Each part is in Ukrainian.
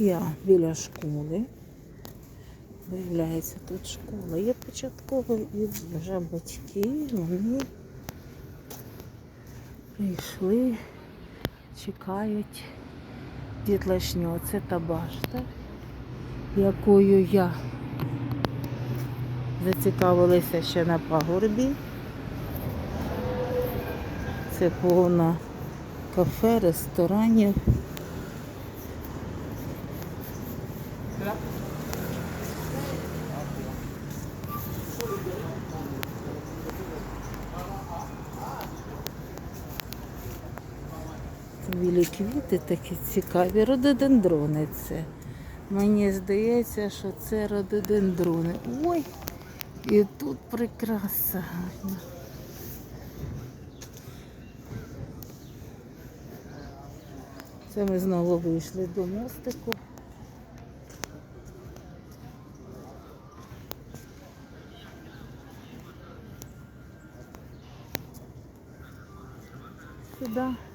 Я біля школи. Виявляється, тут школа є початкова і вже батьки, вони прийшли, чекають дітлашню. Це та башта, якою я зацікавилася ще на пагорбі. Це повно кафе, ресторанів. Білі квіти такі цікаві. Рододендрони це. Мені здається, що це рододендрони. Ой, і тут прикраса гарна. Це ми знову вийшли до мостику. Сюди.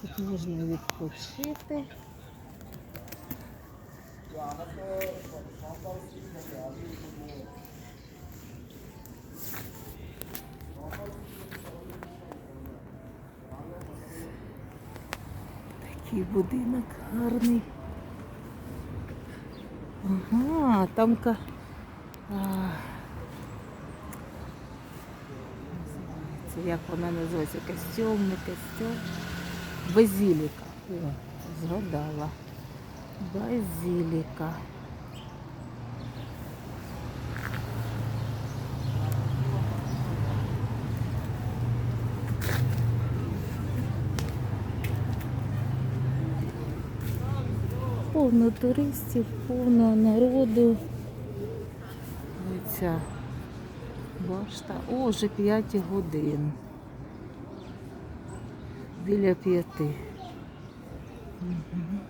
Тут можна відпочити. Такий будинок гарний. Ага, там ка. А, Це як вона називається? Костюм, не костюм. Базіліка. О, згадала. Базіліка. Повно туристів, повно народу. Ця башта. О, вже 5 годин. Біля п'яти. Мгм.